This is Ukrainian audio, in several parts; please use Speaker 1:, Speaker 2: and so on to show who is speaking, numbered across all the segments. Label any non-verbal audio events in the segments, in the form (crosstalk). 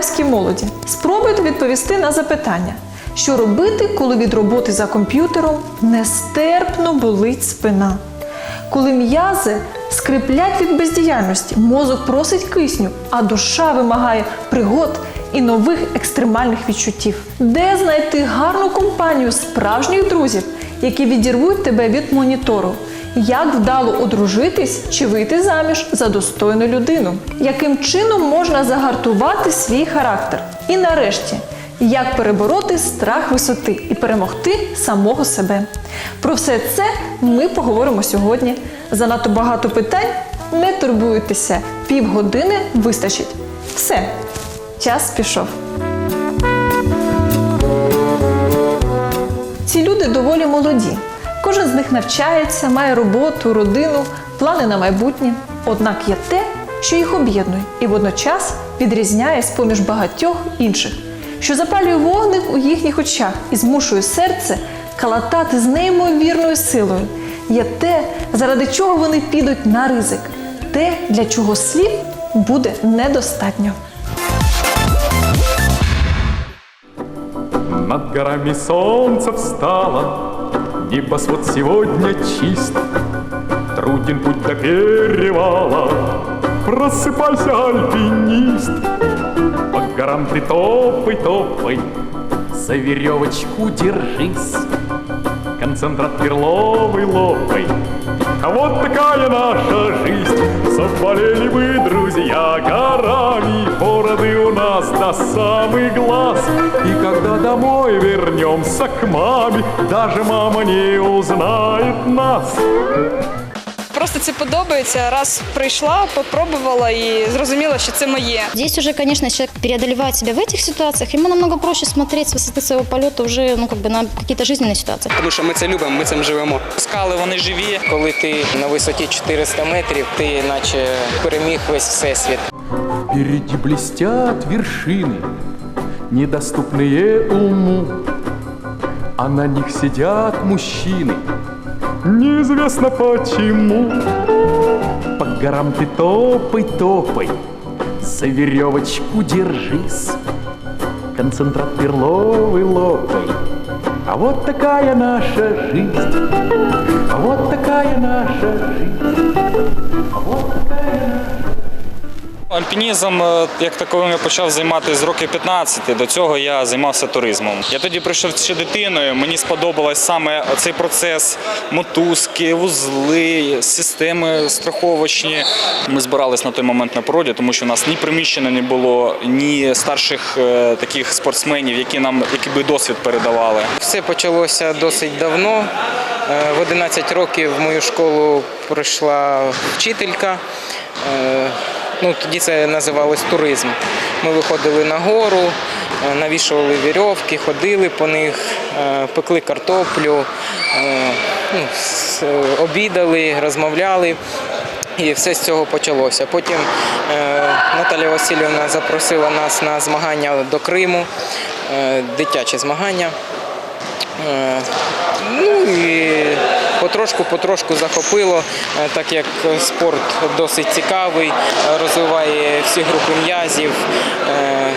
Speaker 1: всій полтавській молоді. Спробуйте відповісти на запитання, що робити, коли від роботи за комп'ютером нестерпно болить спина. Коли м'язи скриплять від бездіяльності, мозок просить кисню, а душа вимагає пригод і нових екстремальних відчуттів. Де знайти гарну компанію справжніх друзів, які відірвуть тебе від монітору? Як вдало одружитись чи вийти заміж за достойну людину? Яким чином можна загартувати свій характер? І нарешті, як перебороти страх висоти і перемогти самого себе? Про все це ми поговоримо сьогодні. Занадто багато питань? Не турбуйтеся, півгодини вистачить. Все, час пішов. Ці люди доволі молоді. Кожен з них навчається, має роботу, родину, плани на майбутнє. Однак є те, що їх об'єднує і водночас відрізняє з поміж багатьох інших, що запалює вогник у їхніх очах і змушує серце калатати з неймовірною силою. Є те, заради чого вони підуть на ризик, те, для чого слів буде недостатньо.
Speaker 2: Над горами солнце встало, Небосвод сегодня чист. Труден путь до перевала, Просыпайся, альпинист. По горам ты топай, топай, За веревочку держись. Концентрат перловый лопай, А вот такая наша жизнь. Заболели мы, друзья, горами, Городы у нас до самых глаз. И когда домой вернемся к маме, Даже мама не узнает нас.
Speaker 3: Просто це подобається. Раз прийшла, попробувала і зрозуміла, що це моє.
Speaker 4: Здесь уже, конечно, если человек преодолевает себя в этих ситуациях, ему намного проще смотреть с высоты своего полета уже ну, как бы на какие-то жизненные ситуации.
Speaker 5: Тому що ми це любимо, ми цим живемо. Скали вони живі. Коли ти на висоті 400 метрів, ти наче переміг весь всесвіт.
Speaker 2: Впереди блестят вершины, недоступные уму, А на них сидят мужчины, неизвестно почему. По горам ты топай, топай, за веревочку держись, концентрат перловый лопай. А вот такая наша жизнь, а вот такая наша жизнь, а вот такая
Speaker 6: Альпінізм е, як таковим я почав займатися з років 15. До цього я займався туризмом. Я тоді прийшов ще дитиною. Мені сподобалось саме цей процес мотузки, вузли, системи страховочні. Ми збирались на той момент на природі, тому що у нас ні приміщення не було, ні старших е, таких спортсменів, які нам які би досвід передавали.
Speaker 5: Все почалося досить давно. Е, В 11 років в мою школу прийшла вчителька. Ну, тоді це називалось туризм. Ми виходили на гору, е, навішували вірьовки, ходили по них, е, пекли картоплю, е, ну, обідали, розмовляли. І все з цього почалося. Потім Наталя Васильівна запросила нас на змагання до Криму, дитячі змагання. Ну і потрошку-потрошку захопило, е, так як спорт досить цікавий, е, розвиває всі групи м'язів. Е,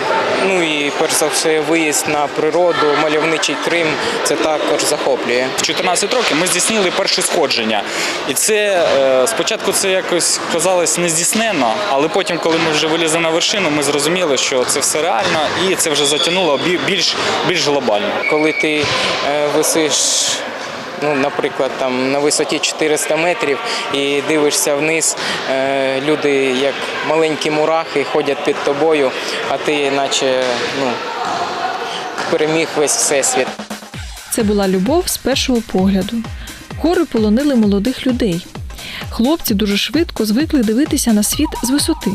Speaker 5: Ну і перш за все виїзд на природу, мальовничий Крим це також захоплює.
Speaker 6: В 14 років ми здійснили перше сходження. І це спочатку це якось казалось нездійсненно, але потім, коли ми вже вилізли на вершину, ми зрозуміли, що це все реально і це вже затягнуло більш, більш глобально.
Speaker 5: Коли ти висиш, ну, наприклад, там на висоті 400 метрів і дивишся вниз, е, люди як маленькі мурахи ходять під тобою, а ти наче ну, переміг весь всесвіт.
Speaker 1: Це була любов з першого погляду. Гори полонили молодих людей. Хлопці дуже швидко звикли дивитися на світ з висоти,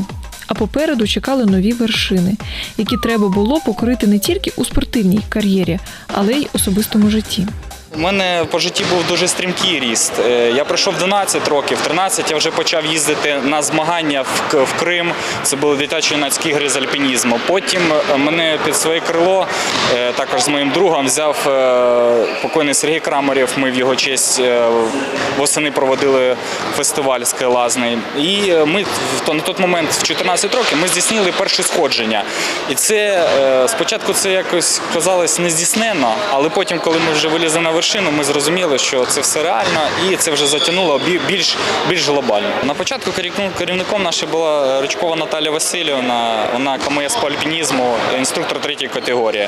Speaker 1: а попереду чекали нові вершини, які треба було покорити не тільки у спортивній кар'єрі, але й особистому житті.
Speaker 6: У мене по житті був дуже стрімкий ріст. Е, Я пройшов 12 років, 13 я вже почав їздити на змагання в, Крим. Це були дитячі юнацькі ігри з альпінізму. Потім е, мене під своє крило, е, також з моїм другом, взяв покойний Сергій Крамарєв. Ми в його честь восени проводили фестиваль скайлазний. І ми на той момент, в 14 років, ми здійснили перше сходження. І це спочатку це якось казалось нездійсненно, але потім, коли ми вже вилізли на вершину, ми зрозуміли, що це все реально і це вже затягнуло більш, більш глобально. На початку керівником- нашою була Ричкова Наталя Васильівна, вона КМС по альпінізму, інструктор третьої категорії.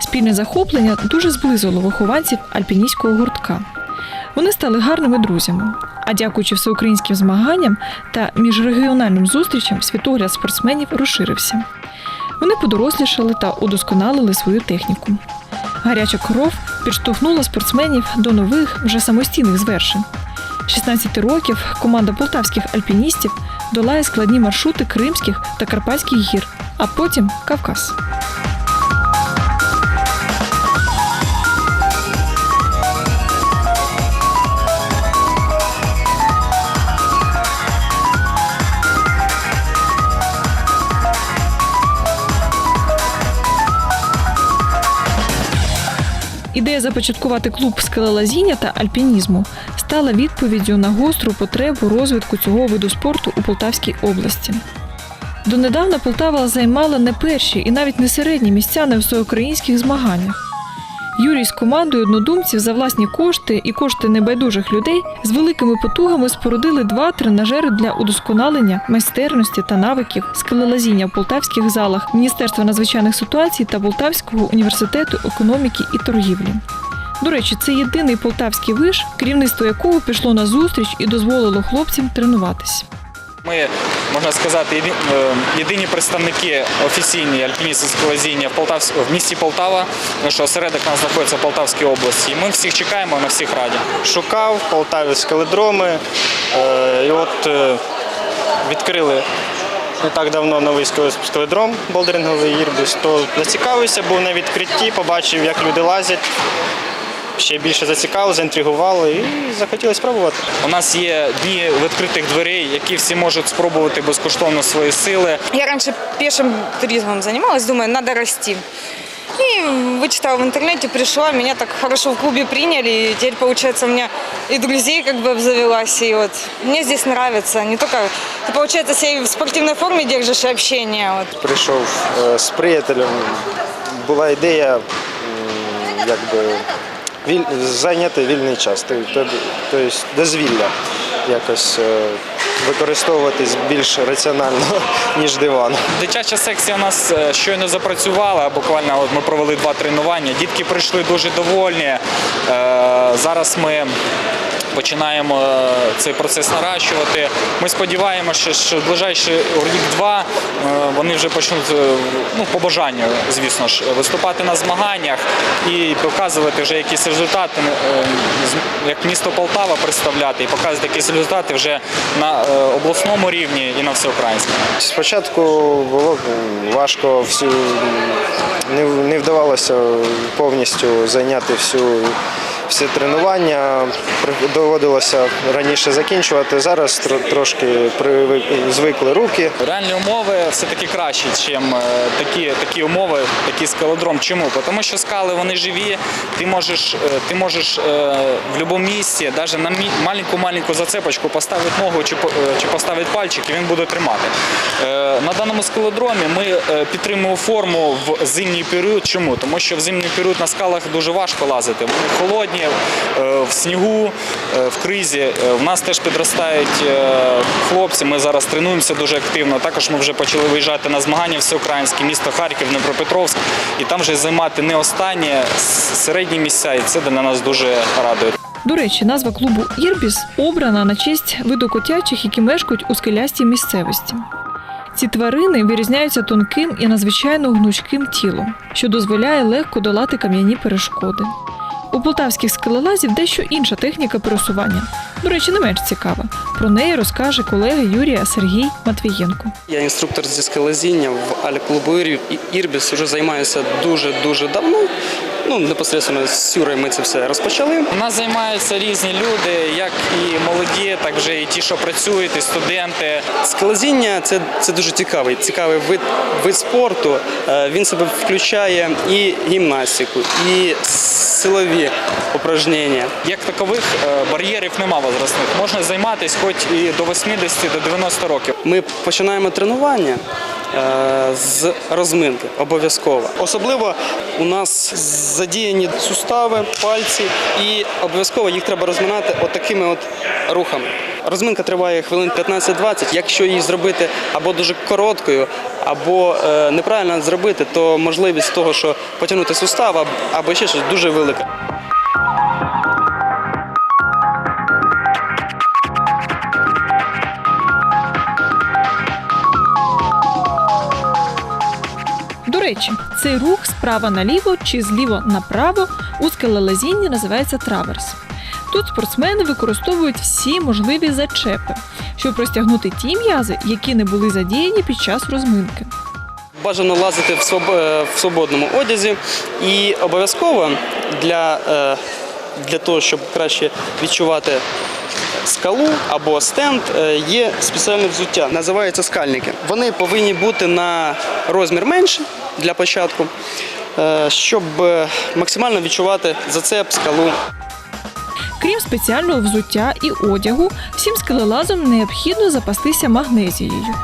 Speaker 1: Спільне захоплення дуже зблизило вихованців альпіністського гуртка. Вони стали гарними друзями. А дякуючи всеукраїнським змаганням та міжрегіональним зустрічам, світогляд спортсменів розширився. Вони подорослішали та удосконалили свою техніку. Гаряча кров підштовхнула спортсменів до нових, вже самостійних звершень. 16 років команда полтавських альпіністів долає складні маршрути Кримських та Карпатських гір, а потім Кавказ. Ідея започаткувати клуб скелелазіння та альпінізму стала відповіддю на гостру потребу розвитку цього виду спорту у Полтавській області. Донедавна Полтава займала не перші і навіть не середні місця на всеукраїнських змаганнях. Юрій з командою однодумців за власні кошти і кошти небайдужих людей з великими потугами спорудили два тренажери для удосконалення майстерності та навиків скелелазіння в полтавських залах Міністерства надзвичайних ситуацій та Полтавського університету економіки і торгівлі. До речі, це єдиний полтавський виш, керівництво якого пішло на зустріч і дозволило хлопцям тренуватись.
Speaker 6: Ми, можна сказати, е, єдині представники офіційні альпіністи з скалазіння в, в місті Полтава, що осередок нас знаходиться в Полтавській області. І ми всіх чекаємо на всіх раді.
Speaker 7: шукав Полтаві скеледроми. Е, І от е, відкрили не так давно новий скеле- скеледром болдеринговий Ірбіс, то зацікавився, був на відкритті, побачив, як люди лазять Ще більше зацікавило, заінтригувало і захотіли спробувати.
Speaker 6: У нас є дні відкритих дверей, які всі можуть спробувати безкоштовно свої сили.
Speaker 3: Я раньше пешим туризмом занималась, думаю, надо расти. И вычитала в интернете, пришла, меня так хорошо в клубе приняли, и теперь, получается, у меня и друзей как бы обзавелась, и вот мне здесь нравится, не только, ты, получается, себя и в спортивной форме держишь, и общение, вот.
Speaker 7: Прийшов е, з приятелем, була ідея м, якби, віль- зайняти вільний час, тобто дозвілля якось е, використовуватись більш раціонально, (laughs) ніж диван.
Speaker 6: Дитяча секція у нас е, щойно запрацювала. Буквально от ми провели два тренування. Дітки прийшли дуже довольні. Е, Зараз ми починаємо е, цей процес наращувати. Ми сподіваємося, що в ближайший рік-два е, вони вже почнуть е, ну, по бажанню, звісно ж, виступати на змаганнях і показувати вже якісь результати, як місто Полтава представляти і показувати якісь результати вже на обласному рівні і на всеукраїнському.
Speaker 7: Спочатку було важко всю не вдавалося повністю зайняти всю. Всі тренування доводилося раніше закінчувати. Зараз трошки звикли руки.
Speaker 6: Реальні умови все-таки кращі, ніж такі, такі умови, такий скалодром. Чому? Тому що скали вони живі, ти можеш, е, ти можеш е, в будь-якому місці, навіть на маленьку-маленьку зацепочку поставити ногу чи, е, чи поставити пальчик, і він буде тримати. Е, На даному скалодромі ми е, підтримуємо форму в зимній період. Чому? Тому що в зимній період на скалах дуже важко лазити. Вони холодні, е, в снігу, е, в кризі. Е, В нас теж підростають хлопці. Ми зараз тренуємося дуже активно. Також ми вже почали виїжджати на змагання всеукраїнське місто Харків, Дніпропетровськ, і там вже займати не останні середні місця, і це для нас дуже радує.
Speaker 1: До речі, назва клубу Ірбіс обрана на честь виду котячих, які мешкають у скелястій місцевості. Ці тварини вирізняються тонким і надзвичайно гнучким тілом, що дозволяє легко долати кам'яні перешкоди. У полтавських скелелазів дещо інша техніка пересування. До речі, не менш цікава. Про неї розкаже колега Юрія Сергій Матвієнко.
Speaker 8: Я інструктор зі скелезіння в альклубу Ір- Ірбіс. Вже займаюся дуже дуже давно. Ну, непосередньо з Юрою ми це все розпочали.
Speaker 6: У нас займаються різні люди, як і молоді, так вже і ті, що працюють, і студенти.
Speaker 8: Скалозіння це, це дуже цікавий, цікавий вид, вид спорту. Е, Він себе включає і гімнастику, і силові упражнення.
Speaker 6: Як такових е, бар'єрів нема возрастних. Можна займатися хоч і до 80, до 90 років.
Speaker 8: Ми починаємо тренування з розминки обов'язково. Особливо у нас задіяні сустави, пальці, і обов'язково їх треба розминати отакими от рухами. Розминка триває хвилин 15-20. Якщо її зробити або дуже короткою, або е, неправильно зробити, то можливість того, що потягнути сустав або ще щось дуже велика.
Speaker 1: Речі, цей рух справа наліво чи зліво направо у скелелазінні називається траверс. Тут спортсмени використовують всі можливі зачепи, щоб розтягнути ті м'язи, які не були задіяні під час розминки.
Speaker 8: Бажано лазити в, е, свободному одязі і обов'язково для, е, для того, щоб краще відчувати скалу або стенд, е, є спеціальне взуття, називаються скальники. Вони повинні бути на розмір менше для початку, е, щоб е, максимально відчувати зацеп, скалу.
Speaker 1: Крім спеціального взуття і одягу, всім скелелазам необхідно запастися магнезією.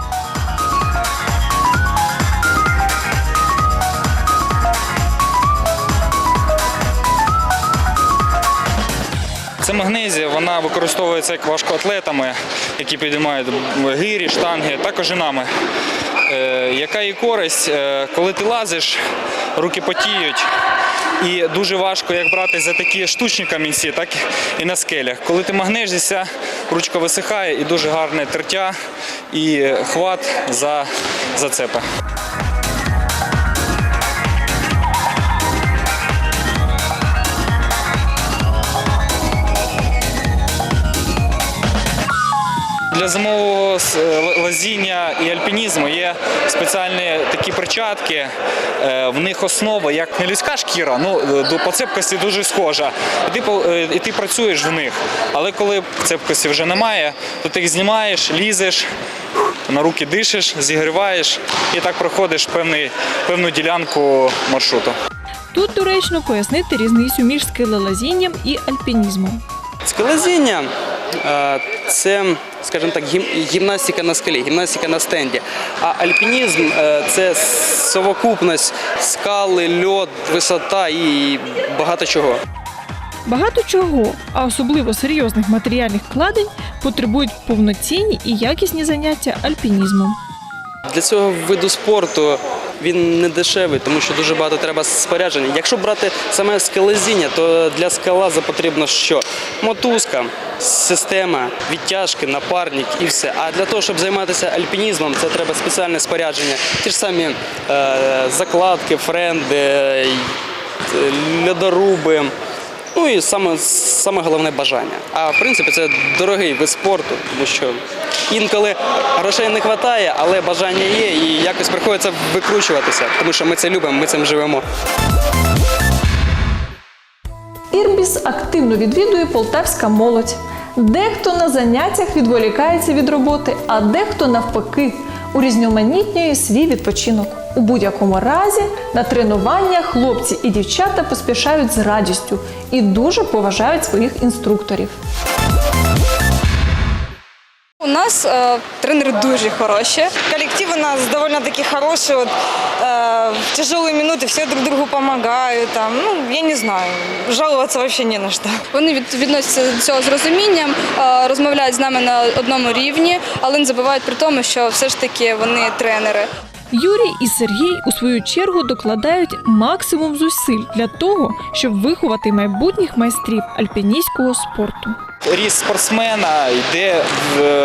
Speaker 6: Це магнезія, вона використовується як важкоатлетами, які підіймають гирі, штанги, також і нами. Е, яка її користь? Е, коли ти лазиш, руки потіють. І дуже важко як брати за такі штучні камінці, так і на скелях. Коли ти магнешся, ручка висихає і дуже гарне тертя і хват за зацепи. Для зимового лазіння і альпінізму є спеціальні такі перчатки. Е, В них основа як не людська шкіра, ну е, до по цепкості дуже схожа. І ти, по- е, і ти працюєш в них. Але коли цепкості вже немає, то ти їх знімаєш, лізеш, на руки дишиш, зігріваєш і так проходиш певний, певну ділянку маршруту.
Speaker 1: Тут доречно пояснити різницю між скелелазінням і альпінізмом.
Speaker 8: Скалозіння е, це, скажімо так, гім- гімнастика на скалі, гімнастика на стенді. А альпінізм е, це совокупність скали, льод, висота і багато чого.
Speaker 1: Багато чого, а особливо серйозних матеріальних вкладень, потребують повноцінні і якісні заняття альпінізмом.
Speaker 8: Для цього виду спорту він не дешевий, тому що дуже багато треба спорядження. Якщо брати саме скелезіння, то для скалаза потрібно що? Мотузка, система, відтяжки, напарник і все. А для того, щоб займатися альпінізмом, це треба спеціальне спорядження. Ті ж самі е, закладки, френди, е, льодоруби. Ну і саме, саме головне бажання. А в принципі це дорогий вид спорту, тому що інколи грошей не вистачає, але бажання є і якось приходиться викручуватися, тому що ми це любимо, ми цим живемо.
Speaker 1: Ірбіс активно відвідує полтавська молодь. Дехто на заняттях відволікається від роботи, а дехто навпаки урізноманітнює свій відпочинок. У будь-якому разі на тренування хлопці і дівчата поспішають з радістю і дуже поважають своїх інструкторів
Speaker 3: У нас э, тренеры дуже хорошие. Коллектив у нас довольно-таки хороший. Вот, э, в тяжелые минуты все друг другу помогают. Там, ну, я не знаю, жаловаться вообще не на что.
Speaker 9: Вони від, відносяться до цього з розумінням, е, розмовляють з нами на одному рівні, але не забувають при тому, що все ж таки вони тренери.
Speaker 1: Юрій і Сергій у свою чергу докладають максимум зусиль для того, щоб виховати майбутніх майстрів альпіністського спорту.
Speaker 6: Ріст спортсмена йде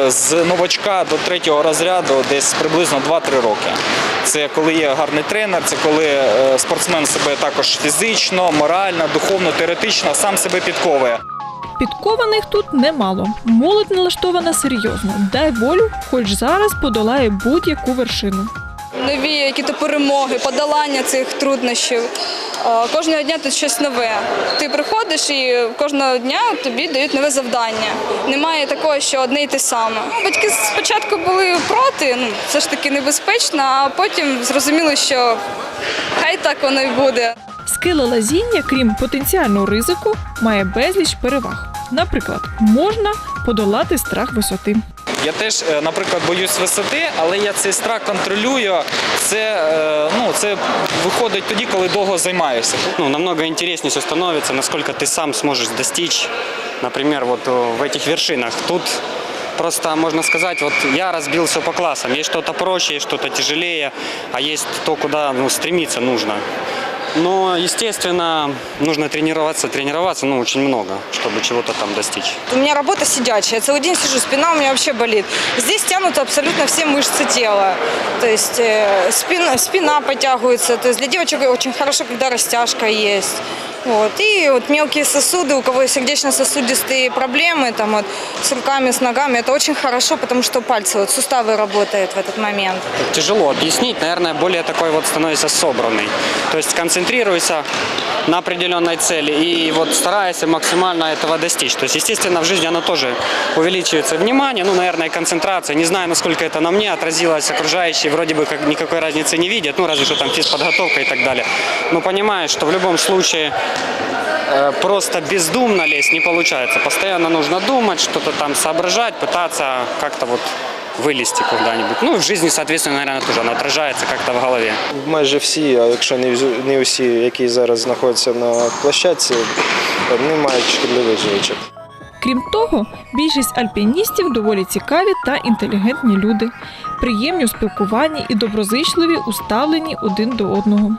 Speaker 6: з новачка до третього розряду десь приблизно 2-3 роки. Це коли є гарний тренер, це коли е, спортсмен себе також фізично, морально, духовно, теоретично сам себе підковує.
Speaker 1: Підкованих тут немало. Молодь налаштована серйозно. Дай волю, хоч зараз подолає будь-яку вершину.
Speaker 9: Нові які-то перемоги, подолання цих труднощів. Е, Кожного дня тут щось нове. Ти приходиш і кожного дня тобі дають нове завдання. Немає такого, що одне й те саме. Батьки спочатку були проти, ну все ж таки небезпечно, а потім зрозуміли, що хай так воно й буде.
Speaker 1: Скелелазіння, крім потенціального ризику, має безліч переваг. Наприклад, можна подолати страх висоти.
Speaker 6: Я теж, е, наприклад, боюсь висоти, але я цей страх контролюю. Це, е, ну, це виходить тоді, коли довго займаєшся.
Speaker 10: Ну, намного интереснее все становится, насколько ты сам сможешь достичь, например, вот э, в этих вершинах. Тут просто можно сказать, вот я разбил все по классам. Есть что-то проще, есть что-то тяжелее, а есть то, куда ну, стремиться нужно. Но, естественно, нужно тренироваться, тренироваться, ну, очень много, чтобы чего-то там достичь.
Speaker 3: У меня работа сидячая, я целый день сижу, спина у меня вообще болит. Здесь тянуты абсолютно все мышцы тела. То есть э, спина, спина подтягивается. То есть для девочек очень хорошо, когда растяжка есть. Вот. И вот мелкие сосуды, у кого сердечно-сосудистые проблемы, там вот, с руками, с ногами, это очень хорошо, потому что пальцы, вот суставы работают в этот момент.
Speaker 10: Тяжело объяснить, наверное, более такой вот становится собранный. То есть концентрируйся на определенной цели и вот старайся максимально этого достичь. То есть, естественно, в жизни оно тоже увеличивается внимание, ну, наверное, концентрация. Не знаю, насколько это на мне отразилось, окружающие вроде бы как никакой разницы не видят, ну, разве что там физподготовка и так далее. Но понимаешь, что в любом случае просто бездумно лезть не получается. Постоянно нужно думать, что-то там соображать, пытаться как-то вот вылезти куда-нибудь. Ну в жизни, соответственно, наверное, тоже оно отражается как-то в голове.
Speaker 7: Майже всі, а якщо не всі- не які зараз знаходяться на площадці, не мають шкідливих звичок.
Speaker 1: Крім того, більшість альпіністів доволі цікаві та інтелігентні люди, приємні у спілкуванні і доброзичливі у ставленні один до одного.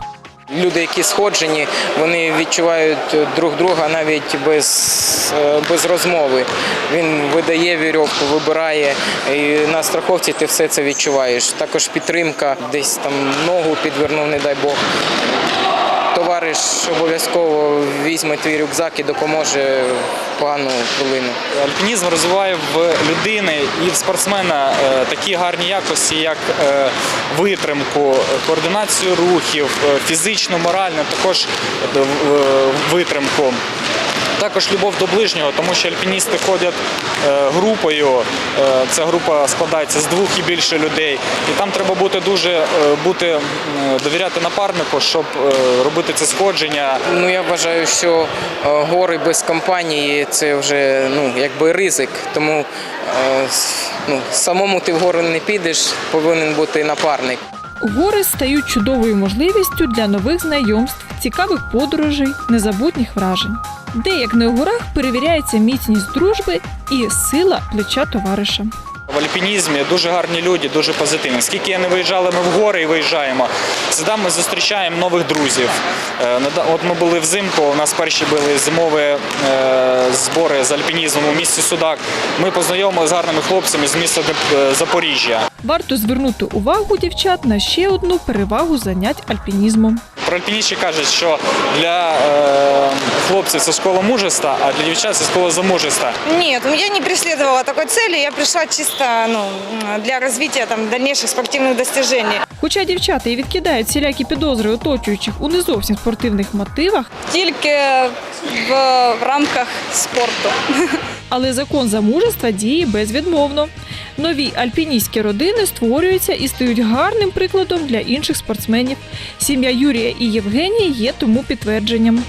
Speaker 5: Люди, які сходжені, вони відчувають друг друга навіть без, е, без розмови. Він видає вірьовку, вибирає, і на страховці ти все це відчуваєш. Також підтримка, десь там ногу підвернув, не дай Бог. Товариш обов'язково візьме твій рюкзак і допоможе погану хвилину.
Speaker 6: Альпінізм розвиває в людини і в спортсмена е, такі гарні якості, як е, витримку, координацію рухів, фізично, морально, також е, е, витримку. Також любов до ближнього, тому що альпіністи ходять е, групою. Е, ця група складається з двох і більше людей. І там треба бути дуже е, бути довіряти напарнику, щоб робити це сходження.
Speaker 5: Ну я вважаю, що гори без компанії це вже ну якби ризик. Тому ну, самому ти в гори не підеш, повинен бути напарник.
Speaker 1: Гори стають чудовою можливістю для нових знайомств, цікавих подорожей, незабутніх вражень. Де як не у горах перевіряється міцність дружби і сила плеча товариша.
Speaker 6: В альпінізмі дуже гарні люди, дуже позитивні. Скільки я не виїжджали, ми в гори і виїжджаємо. Завжди ми зустрічаємо нових друзів. Е, От ми були взимку, у нас перші були зимові е, збори з альпінізмом у місті Судак. Ми познайомилися з гарними хлопцями з міста е, Запоріжжя.
Speaker 1: Варто звернути увагу дівчат на ще одну перевагу занять альпінізмом.
Speaker 6: Про альпіністи кажуть, що для хлопців це школа мужества, а для дівчат це школа замужества.
Speaker 3: Нет, я не преследовала такой цели, я пришла чисто ну, для развития там, дальнейших спортивных достижений.
Speaker 1: Хоча дівчата і відкидають всілякі підозри оточуючих у не зовсім спортивних мотивах,
Speaker 9: Тільки в, в рамках спорту.
Speaker 1: але закон замужества діє безвідмовно. Нові альпіністські родини створюються і стають гарним прикладом для інших спортсменів. Сім'я Юрія і Євгенії є тому підтвердженням.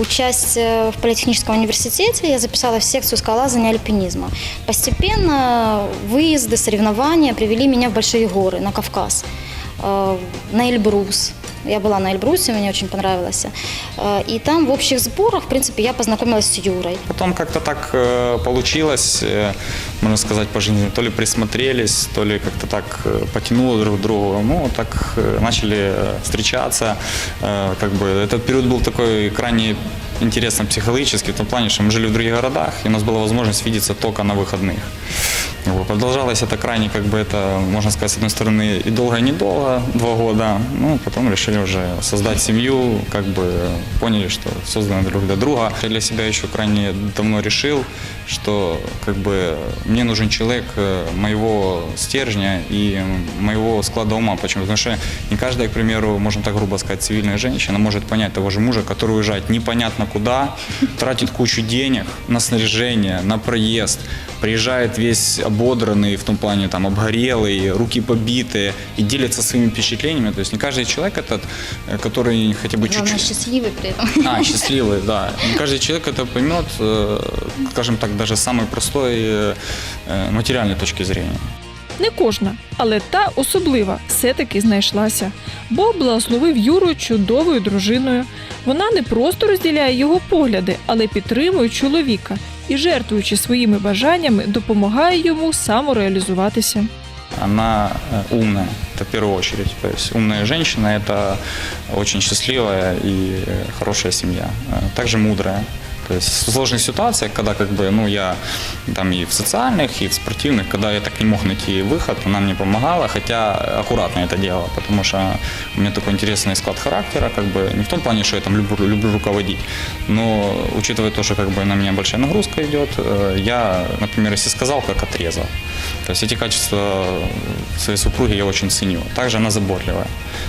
Speaker 4: Учась э, в политехническом университете, я записалась в секцию скалолазания и альпинизма. Постепенно выезды, соревнования привели меня в большие горы, на Кавказ, э, на Эльбрус. Я была на Эльбрусе, мне очень понравилось. Э, И там в общих сборах, в принципе, я познакомилась с Юрой.
Speaker 6: Потом как-то так э, получилось, э, можно сказать, по жизни. То ли присмотрелись, то ли как-то так потянуло друг к другу. Ну, так начали встречаться. Как бы этот период был такой крайне интересным психологически, в том плане, что мы жили в других городах, и у нас была возможность видеться только на выходных.
Speaker 11: Вот. Продолжалось это крайне, как бы это, можно сказать, с одной стороны, и долго, и недолго, два года. Ну, потом решили уже создать семью, как бы поняли, что созданы друг для друга. Я для себя еще крайне давно решил, что как бы мне нужен человек э, моего стержня и моего склада ума. Почему? Потому что не каждая, к примеру, можно так грубо сказать, цивильная женщина может понять того же мужа, который уезжает непонятно куда, (laughs) тратит кучу денег на снаряжение, на проезд, приезжает весь ободранный, в том плане там обгорелый, руки побитые и делится своими впечатлениями. То есть не каждый человек этот, э, который хотя бы
Speaker 4: Главное,
Speaker 11: чуть-чуть...
Speaker 4: счастливый при этом.
Speaker 11: А, счастливый, да. Не каждый человек это поймет, э, скажем так, даже с самой простой э, э, материальной точки зрения.
Speaker 1: Не кожна, але та особлива все-таки знайшлася. Бог благословив Юру чудовою дружиною. Вона не просто розділяє його погляди, але підтримує чоловіка і, жертвуючи своїми бажаннями, допомагає йому самореалізуватися.
Speaker 11: Она э, умная, это в первую очередь. То есть умная женщина – это очень счастливая и э, хорошая семья. Э, Также мудрая. То есть в сложных ситуациях, когда как бы, ну, я там и в социальных, и в спортивных, когда я так не мог найти выход, она мне помогала, хотя аккуратно это делала, потому что у меня такой интересный склад характера, как бы не в том плане, что я там люблю, люблю руководить, но учитывая то, что как бы на меня большая нагрузка идет, э, я, например, если сказал, как отрезал. То есть эти качества своей супруги я очень ценю. Также она заботливая.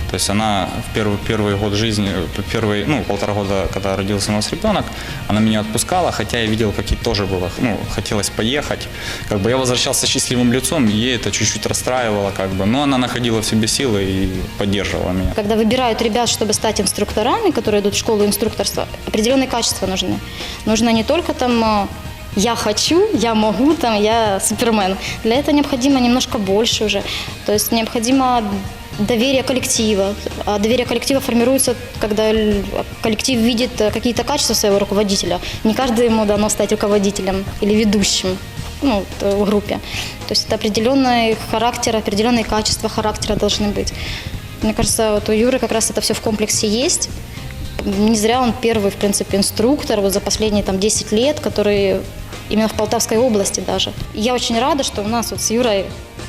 Speaker 11: То есть она в первый, первый год жизни, первый, ну, полтора года, когда родился у нас ребенок, она меня отпускала, хотя я видел, как ей тоже было, ну, хотелось поехать. Как бы я возвращался счастливым лицом, ей это чуть-чуть расстраивало, как бы, но она находила в себе силы и поддерживала меня.
Speaker 4: Когда выбирают ребят, чтобы стать инструкторами, которые идут в школу инструкторства, определенные качества нужны. Нужно не только там э, я хочу, я могу, там, я супермен. Для этого необходимо немножко больше уже. То есть необходимо доверие коллектива. А доверие коллектива формируется, когда л- коллектив видит э, какие-то качества своего руководителя. Не каждый ему дано стать руководителем или ведущим ну, вот, э, в группе. То есть это определенный характер, определенные качества характера должны быть. Мне кажется, вот у Юры как раз это все в комплексе есть. Не зря он первый, в принципе, инструктор вот за последние там, 10 лет, который именно в Полтавской области даже. И Я очень рада, что у нас вот с Юрой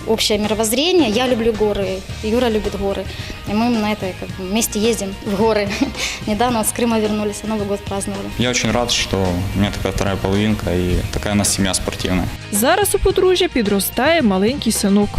Speaker 4: общее мировоззрение. Я люблю горы, Юра любит горы. И мы на этой как бы, вместе ездим в горы. (laughs) Недавно вот с Крыма вернулись, а Новый год праздновали.
Speaker 11: Я очень рад, что у меня такая вторая половинка и такая у нас семья спортивная.
Speaker 1: Зараз у подружжя підростає маленький синок.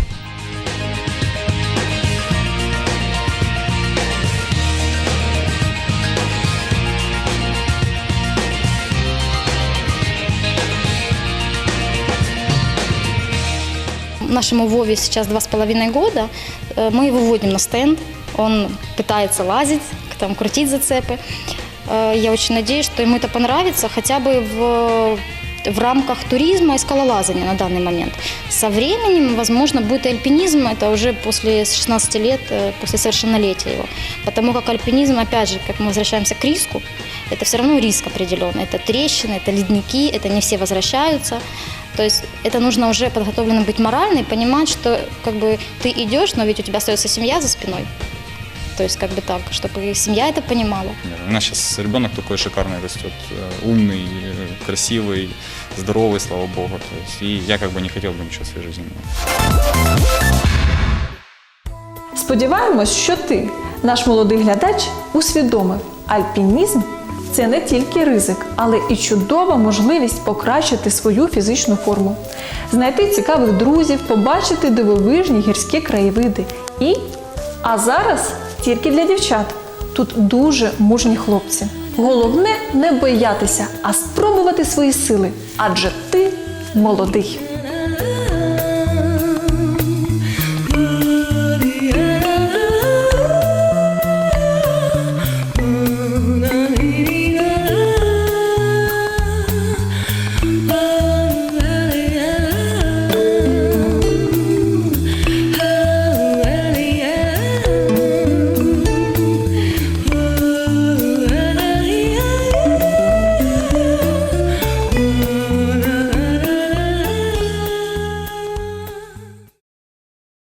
Speaker 4: Нашему Вове сейчас два с половиной года. Э, Мы его вводим на стенд. Он пытается лазить, там, крутить зацепы. Э, Я очень надеюсь, что ему это понравится хотя бы в, в рамках туризма и скалолазания на данный момент. Со временем, возможно, будет и альпинизм. Это уже после 16 лет, э, после совершеннолетия его. Потому как альпинизм, опять же, как мы возвращаемся к риску, это все равно риск определенный. Это трещины, это ледники, это не все возвращаются. То есть это нужно уже подготовленным быть морально и понимать, что как бы ты идешь, но ведь у тебя остается семья за спиной. То есть как бы так, чтобы и семья это понимала.
Speaker 11: У нас сейчас ребенок такой шикарный растет, э, умный, э, красивый, здоровый, слава богу. То есть, и я как бы не хотел бы ничего в своей жизни.
Speaker 1: Сподіваємось, що ти, наш молодий глядач, усвідомив, альпінізм це не тільки ризик, але і чудова можливість покращити свою фізичну форму, знайти цікавих друзів, побачити дивовижні гірські краєвиди. І, а зараз тільки для дівчат. Тут дуже мужні хлопці. Головне не боятися, а спробувати свої сили, адже ти молодий.